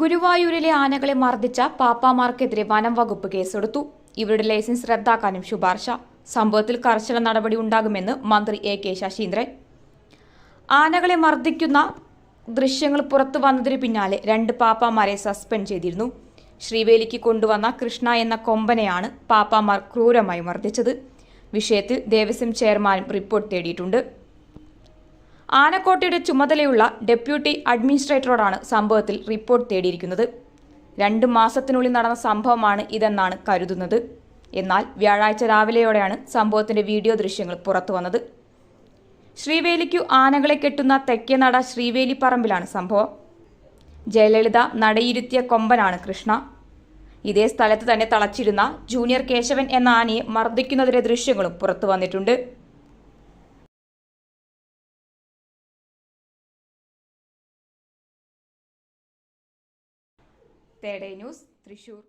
ഗുരുവായൂരിലെ ആനകളെ മർദ്ദിച്ച പാപ്പാമാർക്കെതിരെ വനം വകുപ്പ് കേസെടുത്തു. ഇവരുടെ ലൈസൻസ് റദ്ദാക്കാനും ശുപാർശ. സംഭവത്തിൽ കർശന നടപടി ഉണ്ടാകുമെന്ന് മന്ത്രി എ കെ ശശീന്ദ്രൻ. ആനകളെ മർദ്ദിക്കുന്ന ദൃശ്യങ്ങൾ പുറത്തു വന്നതിന് പിന്നാലെ രണ്ട് പാപ്പാമാരെ സസ്പെൻഡ് ചെയ്തിരുന്നു. ശ്രീവേലിക്ക് കൊണ്ടുവന്ന കൃഷ്ണ എന്ന കൊമ്പനെയാണ് പാപ്പാമാർ ക്രൂരമായി മർദ്ദിച്ചത്. വിഷയത്തിൽ ദേവസ്വം ചെയർമാനും റിപ്പോർട്ട് തേടിയിട്ടുണ്ട്. ആനക്കോട്ടയുടെ ചുമതലയുള്ള ഡെപ്യൂട്ടി അഡ്മിനിസ്ട്രേറ്ററോടാണ് സംഭവത്തിൽ റിപ്പോർട്ട് തേടിയിരിക്കുന്നത്. രണ്ട് മാസത്തിനുള്ളിൽ നടന്ന സംഭവമാണ് ഇതെന്നാണ് കരുതുന്നത്. എന്നാൽ വ്യാഴാഴ്ച രാവിലെയോടെയാണ് സംഭവത്തിന്റെ വീഡിയോ ദൃശ്യങ്ങൾ പുറത്തുവന്നത് ശ്രീവേലിക്കു ആനകളെ കെട്ടുന്ന തെക്കേനട ശ്രീവേലി പറമ്പിലാണ് സംഭവം. ജയലളിത നടയിരുത്തിയ കൊമ്പനാണ് കൃഷ്ണ. ഇതേ സ്ഥലത്ത് തന്നെ തളച്ചിരുന്ന ജൂനിയർ കേശവൻ എന്ന ആനയെ മർദ്ദിക്കുന്നതിലെ ദൃശ്യങ്ങളും പുറത്തു വന്നിട്ടുണ്ട്. തേടേ ന്യൂസ് തൃശൂർ